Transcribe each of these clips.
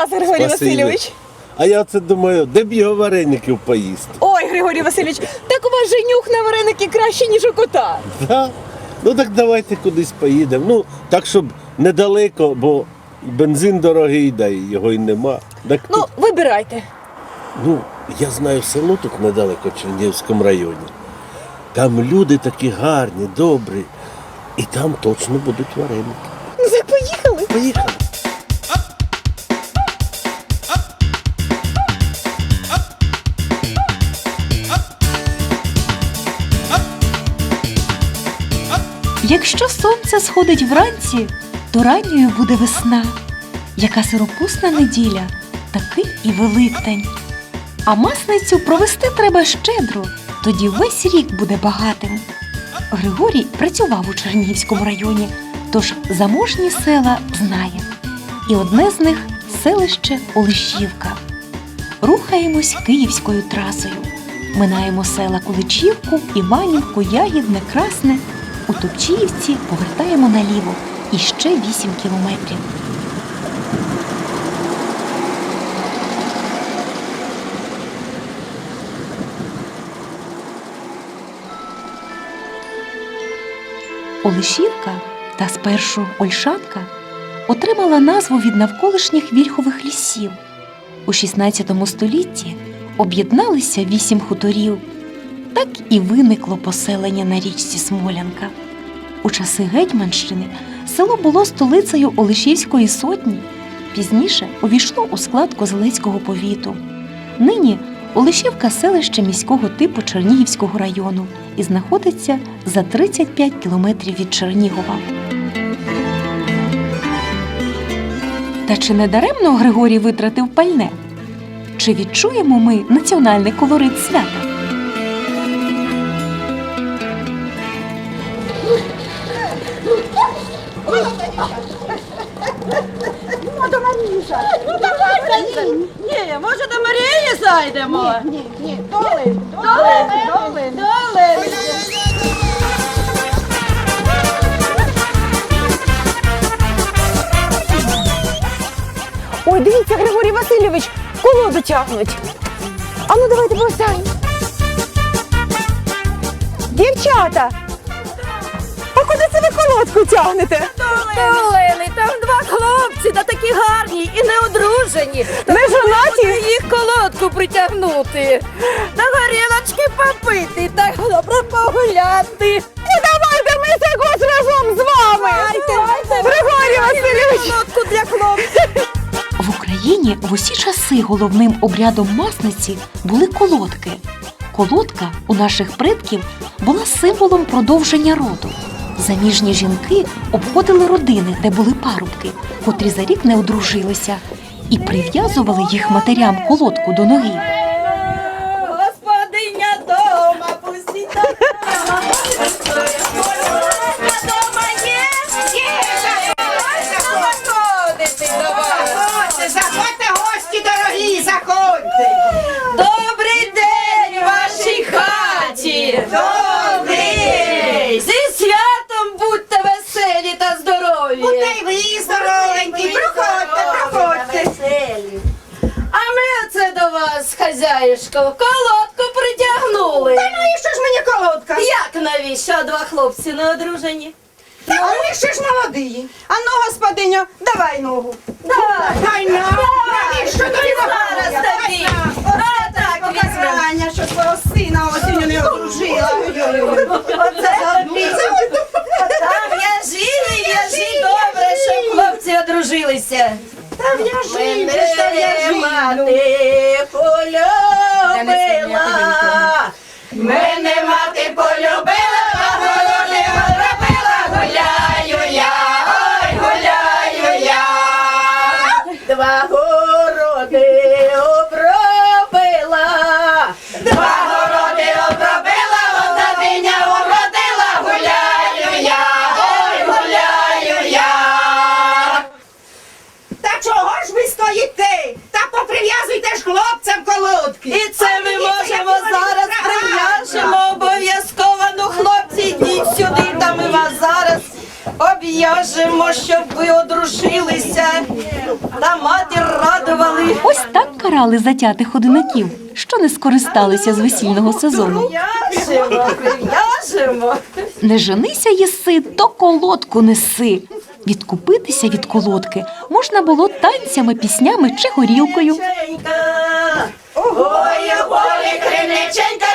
вас, Григорій Спасибі. Васильович. А я це думаю, де б його вареників поїсти? Ой, Григорій Васильович, так у вас же нюх на вареники краще, ніж у кота. Да? Ну так давайте кудись поїдемо. Ну, так, щоб недалеко, бо бензин дорогий, да його й нема. Так, Ну, тут, вибирайте. ну, я знаю село тут недалеко, в Чернігівському районі. Там люди такі гарні, добрі. І там точно будуть вареники. Ну, так поїхали. Поїхали. Якщо сонце сходить вранці, то ранньою буде весна. Яка сиропусна неділя, такий і Великдень. А масницю провести треба щедро, тоді весь рік буде багатим. Григорій працював у Чернігівському районі, тож заможні села знає. І одне з них селище Олешівка. Рухаємось київською трасою. Минаємо села Куличівку, Іванівку, Ягідне, Красне. У Топчіївці повертаємо наліво і ще 8 кілометрів. Олешівка та спершу Ольшанка отримала назву від навколишніх вільхових лісів. У 16 столітті об'єдналися вісім хуторів. Так і виникло поселення на річці Смолянка. У часи Гетьманщини село було столицею Олешівської сотні. Пізніше увійшло у склад Козелецького повіту. Нині Олешівка селище міського типу Чернігівського району і знаходиться за 35 кілометрів від Чернігова. Та чи не даремно Григорій витратив пальне? Чи відчуємо ми національний колорит свята? Ні, може до Марії зайдемо? Ні, ні, доли, доли, доли, доли. Ой, дивіться, Григорій Васильович, колоду тягнуть. А ну давайте повстань. Дівчата! Куди це ви колодку тягнете? Долини, там два хлопці, та такі гарні і неодружені. Не жонаті? їх колодку притягнути. Та горілочки попити, та добре погуляти. І давайте ми також разом з вами! Григорій Васильович! Колодку для хлопців. В Україні в усі часи головним обрядом масниці були колодки. Колодка у наших предків була символом продовження роду. Заміжні жінки обходили родини, де були парубки, котрі за рік не одружилися, і прив'язували їх матерям колодку до ноги. Хазяюшко, колодку притягнули. Та навіщо ж мені колодка? Як навіщо А два хлопці не одружені? Та вони ще ж молоді. А ну, господиню, давай ногу. Давай! Дай на. Навіщо тобі Зараз тобі! А так на. візьмемо! Покарання, що свого сина осінню не одружила. Оце тобі! Так, в'яжи, в'яжи добре, щоб хлопці одружилися. В'яжи, Мене мати полюбила, мене мати полюбила, городи обробила, гуляю я, ой, гуляю я. Два городи хлопцям колодки. І це ми можемо зараз прив'яжемо обов'язково. Ну, хлопці, йдіть сюди, та ми вас зараз об'яжемо, щоб ви одружилися. та матір радували. Ось так карали затятих одинаків, що не скористалися з весільного сезону. Прив'яжемо, прив'яжемо. Не женися єси, то колодку неси. Відкупитися від колодки можна було танцями, піснями чи горілкою. Ого, я волі криниченька,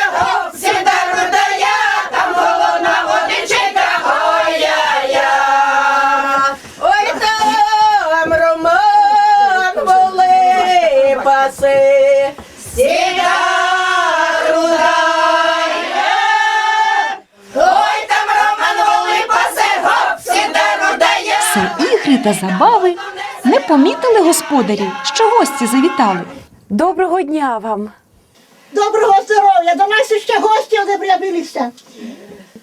Та забави не помітили господарі, що гості завітали. Доброго дня вам. Доброго здоров'я! До нас ще гості не одебрядилися.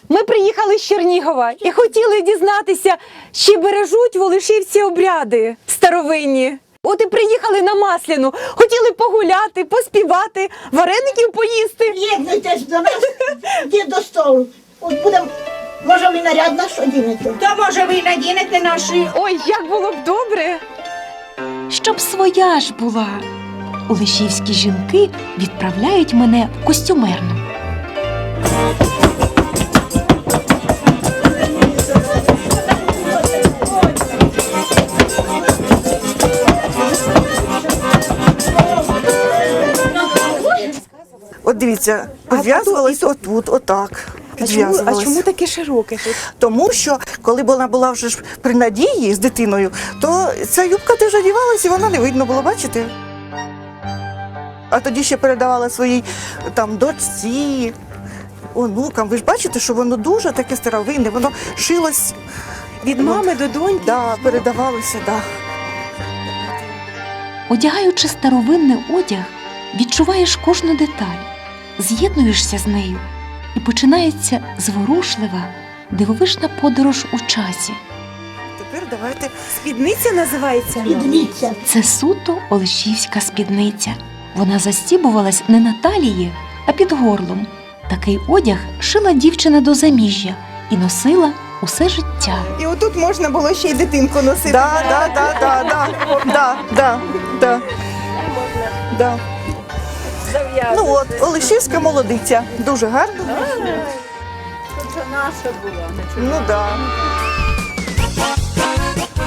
Ми приїхали з Чернігова і хотіли дізнатися, чи бережуть волошівці обряди старовинні. От і приїхали на Масляну, хотіли погуляти, поспівати, вареників поїсти. Єднуйтесь до нас, йдіть до столу. От будемо, може, ви наряд наш одінете. То може ви надінете наші Ой, як було б добре. Щоб своя ж була. Олешівські жінки відправляють мене в костюмерну. От дивіться, підв'язувалось отут, отак. А чому, а чому таке широке тут? Тому що коли вона була вже ж при надії з дитиною, то ця юбка теж одівалась і вона не видно було, бачите? А тоді ще передавала своїй там дочці, онукам. Ви ж бачите, що воно дуже таке старовинне, воно шилось, Від мами до доньки. да, передавалося, да. Одягаючи старовинний одяг, відчуваєш кожну деталь, з'єднуєшся з нею, і починається зворушлива, дивовижна подорож у часі. Тепер давайте Спідниця називається. Підніться. Це суто олешівська спідниця. Вона застібувалась не на талії, а під горлом. Такий одяг шила дівчина до заміжжя і носила усе життя. І отут можна було ще й дитинку носити. Да, да, да, да, да, да, да, да. Да. Ну от, Олешівська молодиця. Дуже гарно. Це наша була. Ну да.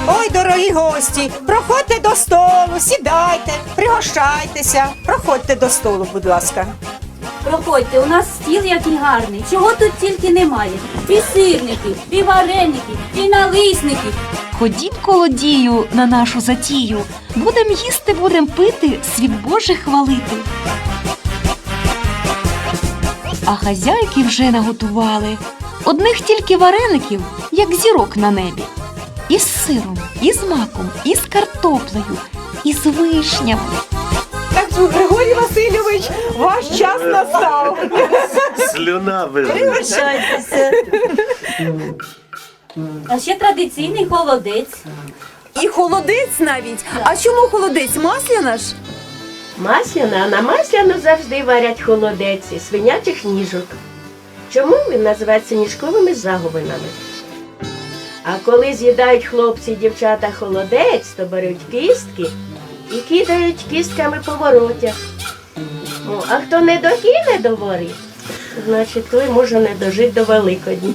Ой, дорогі гості, проходьте до столу, сідайте, пригощайтеся. Проходьте до столу, будь ласка. Проходьте, у нас стіл який гарний. Чого тут тільки немає? І сирників, і вареників, і налисників. Ходіть колодію на нашу затію. Будем їсти, будем пити, світ Божий хвалити. А хазяйки вже наготували одних тільки вареників, як зірок на небі. І з сиром, і з маком, і з картоплею, і з вишнями. Так що, Григорій Васильович, ваш час настав. Слюна вижила. Пригощайтеся. А ще традиційний холодець. І холодець навіть. А чому холодець? Масляна ж? Масляна, а на масляну завжди варять холодець із свинячих ніжок. Чому він називається ніжковими заговинами? А коли з'їдають хлопці і дівчата холодець, то беруть кістки і кидають кістками по воротях. О, а хто не докине до вори, значить той може не дожити до Великодні.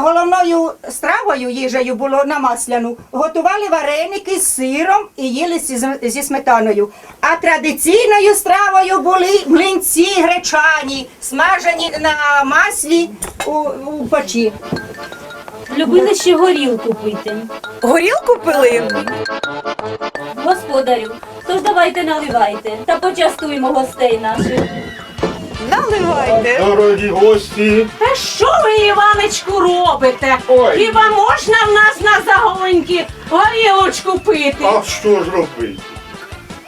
Головною стравою їжею було на масляну. Готували вареники з сиром і їли зі, зі сметаною. А традиційною стравою були млинці гречані, смажені на маслі у, у печі. Любили ще горілку пити. Горілку пили? Господарю, тож давайте наливайте та почастуємо гостей наших. Наливайте. Дорогі гості, Та що ви, Іванечку, робите? Ой. Хіба можна в нас на загоньки горілочку пити? а що ж робити?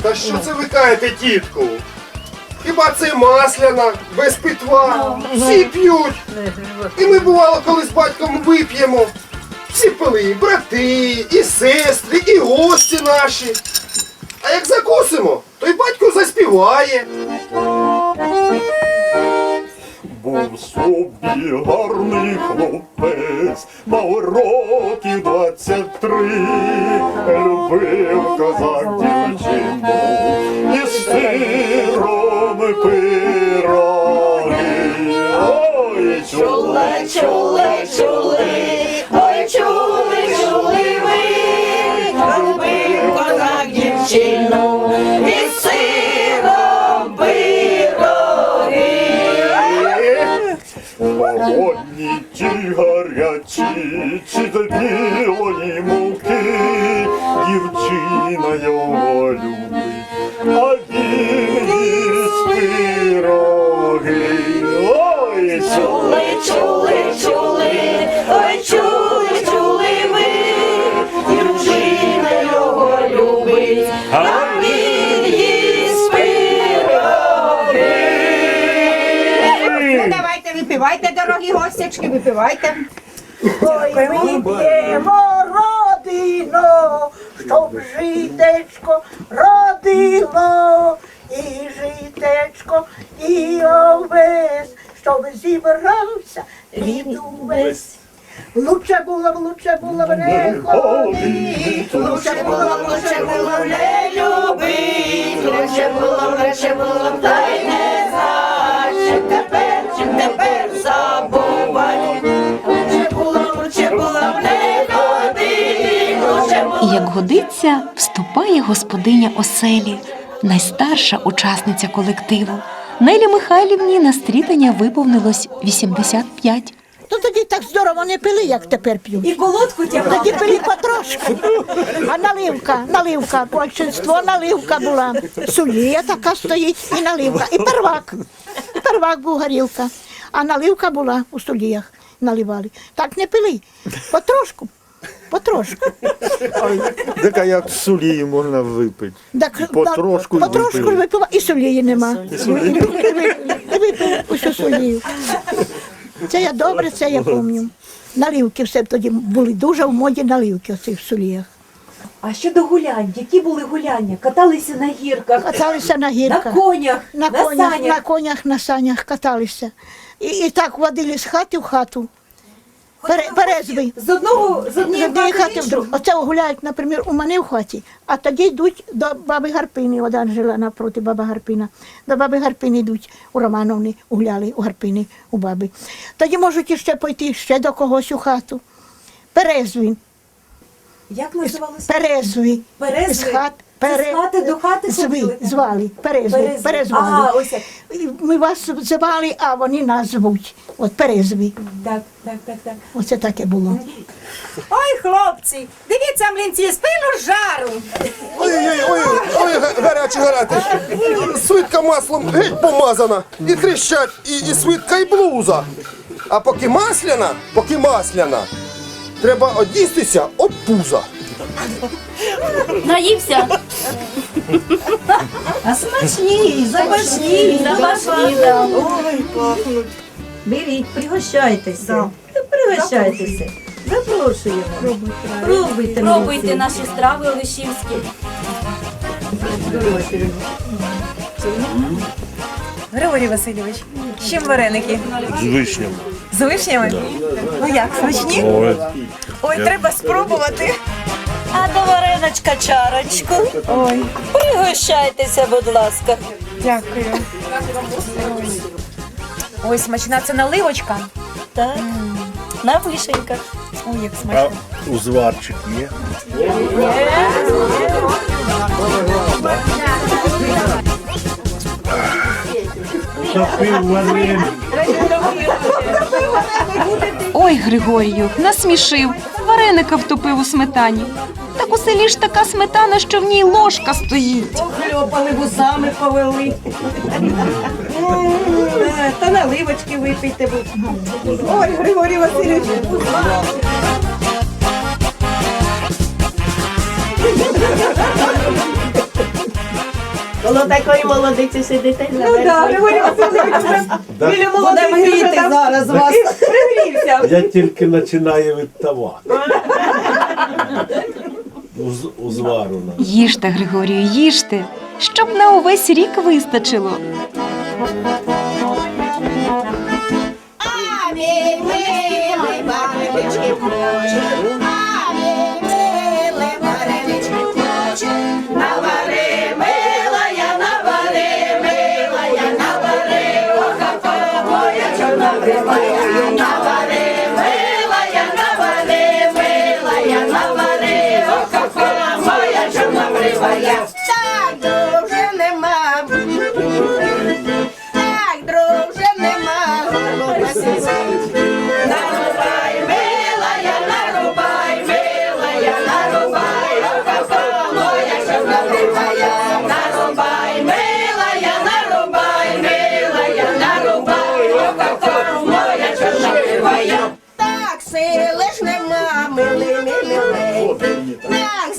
Та що це ви каєте, тітку? Хіба це масляна, без питва? Всі п'ють. І ми бувало, коли з батьком вип'ємо. Всі пили, і брати, і сестри, і гості наші. А як закусимо, то й батько заспіває. Був собі гарний хлопець, мав років двадцять три, любив козак дівчину і сиром пироги. Ой, чуле, чуле, чуле, до білої муки, дівчина його любить, а він їсть пироги. Ой, чули, чули, чули, ой, чули, чули ви, дівчина його любить, а він їсть пироги. Ну давайте, випивайте, дорогі гостячки, випивайте. Ой, ми п'ємо родино, щоб житечко родило, і житечко, і овес, щоб зібрався рід увесь. Лучше було б, лучше було б не ходить, лучше було б, лучше було б не любить, лучше було б, лучше було б, та й не знать, чи тепер, чи тепер забувать. І як годиться, вступає господиня оселі, найстарша учасниця колективу. Нелі Михайлівні на стрітання виповнилось 85. Ну тоді так здорово не пили, як тепер п'ють. І колодку тягла. Тоді пили потрошку. А наливка, наливка, большинство наливка була. Сулія така стоїть і наливка. І первак. Первак був горілка. А наливка була у суліях. Наливали. Так не пили. Потрошку. Потрошку. Так а як сулії можна випити? Так, Потрошку потрошку випили. випила, і сулії нема. І випили усю сулію. Це я добре, це я пам'ятаю. Наливки все тоді були дуже в моді наливки оці в суліях. А щодо гулянь, які були гуляння? Каталися на гірках, Каталися на на гірках. конях, на, на, конях, санях. на конях, на санях каталися. І, і так водили з хати в хату. Пере, перезви. З одного з однієї хати в в другу. Оце гуляють, наприклад, у мене в хаті, а тоді йдуть до баби Гарпини, одна жила напроти баби Гарпина. До баби Гарпини йдуть у Романовни, гуляли у Гарпини, у баби. Тоді можуть іще пойти ще до когось у хату. Перезві, Як називалося? перезві. Перезви? З хат, Це з хати до хати Зви, звали, Перезві. перезвали. Ага, ось як. Ми вас звали, а вони нас звуть. От перезві. Так, так, так, так. Оце таке було. Ой, хлопці, дивіться, пилу з жару. Ой, ой, ой, ой, га- гаряче, гаряче. Свитка маслом геть помазана. І тріщать, і, і свитка, і блуза. А поки масляна, поки масляна, треба одістися от пуза. Наївся? А смачні, запашні. Запашні, да. Ой, пахнуть. Беріть, пригощайтеся. Пригощайтеся. Запрошуємо. Пробуйте. Пробуйте наші страви олешівські. Григорій Васильович, з чим вареники? З вишнями. З вишнями? Ну як, смачні? Ой. Ой, треба спробувати. А до вареночка чарочку. Ой, Пригощайтеся, будь ласка. дякую. Ой, смачна це наливочка. Так. На вишеньках. Ой, як А смачно. узварчик є? Ой, Григорію, насмішив, вареника втопив у сметані. Так у селі ж така сметана, що в ній ложка стоїть. Хльопали вусами повели. Та наливочки випийте. Ой, Григорій Васильович. Коло такої молодиці сидите на Ну так, Григорій Васильович вже біля молодиці вже там зараз вас. пригрівся. Я тільки починаю відтавати. узвару нам. Їжте, Григорію, їжте, щоб на увесь рік вистачило. Амінь, милий, бабички, Боже.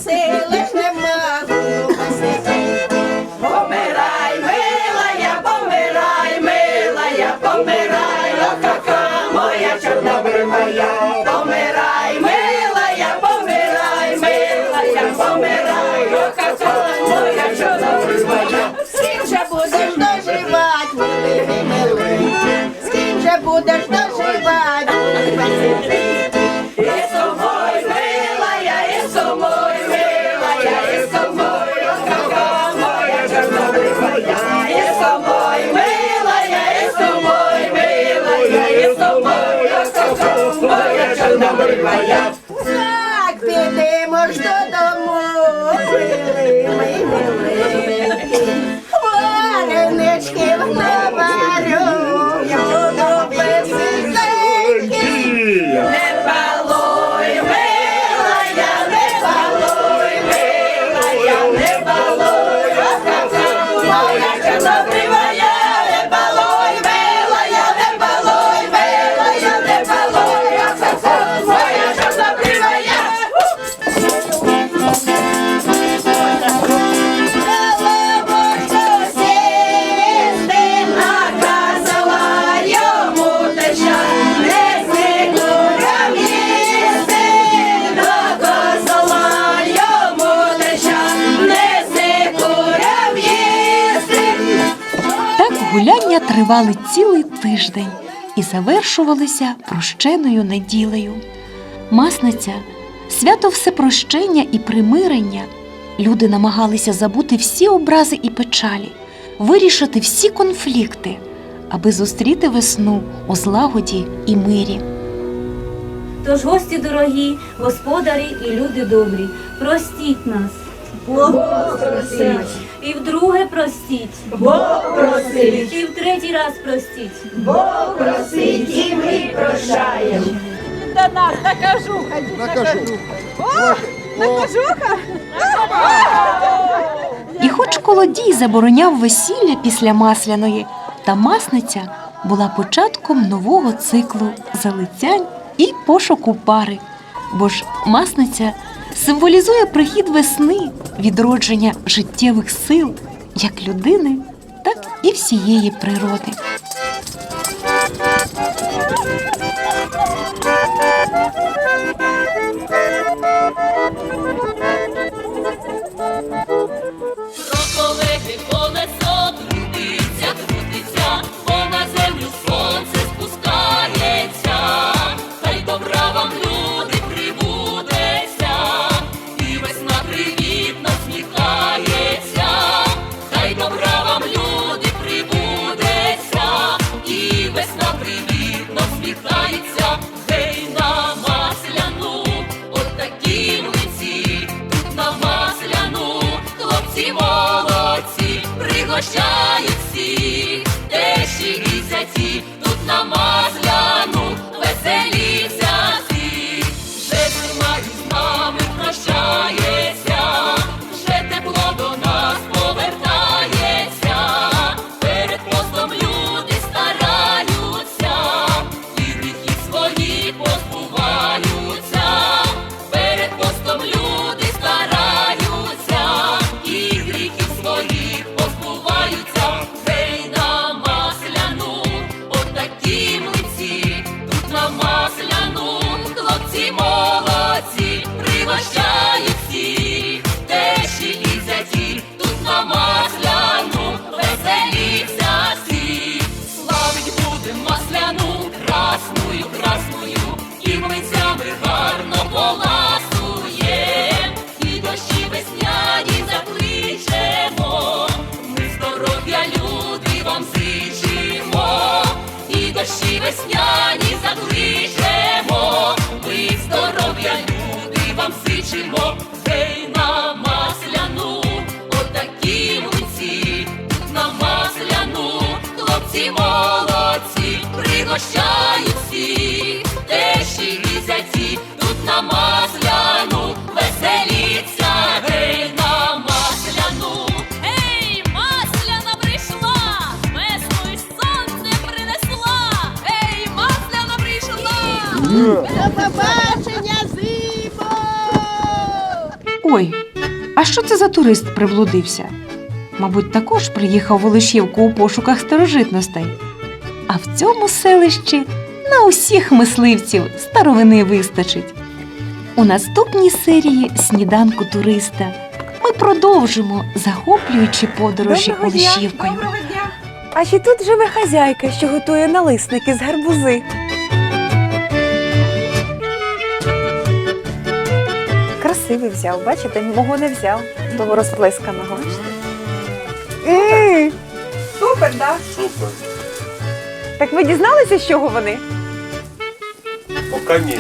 kasi. добрий паяць. Так, підемо ж додому. тривали цілий тиждень і завершувалися прощеною неділею. Масниця свято всепрощення і примирення. Люди намагалися забути всі образи і печалі, вирішити всі конфлікти, аби зустріти весну у злагоді і мирі. Тож гості дорогі, господарі і люди добрі, простіть нас, Бог простить і вдруге простіть, Бог просить, і в третій раз простіть. Бог просить, і ми прощаємо. До нас на кожуха. На кожуха. О, на кожуха. І хоч колодій забороняв весілля після масляної, та масниця була початком нового циклу залицянь і пошуку пари, бо ж масниця символізує прихід весни, відродження життєвих сил як людини, так і всієї природи. Ой, а що це за турист приблудився? Мабуть, також приїхав в Олешівку у пошуках старожитностей. А в цьому селищі на усіх мисливців старовини вистачить. У наступній серії сніданку туриста ми продовжимо захоплюючі подорожі Доброго дня. Олешівкою. А чи тут живе хазяйка, що готує налисники з гарбузи? Красивий взяв, бачите, мого не взяв, того розплесканого. М, Супер, так? Супер. Так ви дізналися, з чого вони? Поки ні.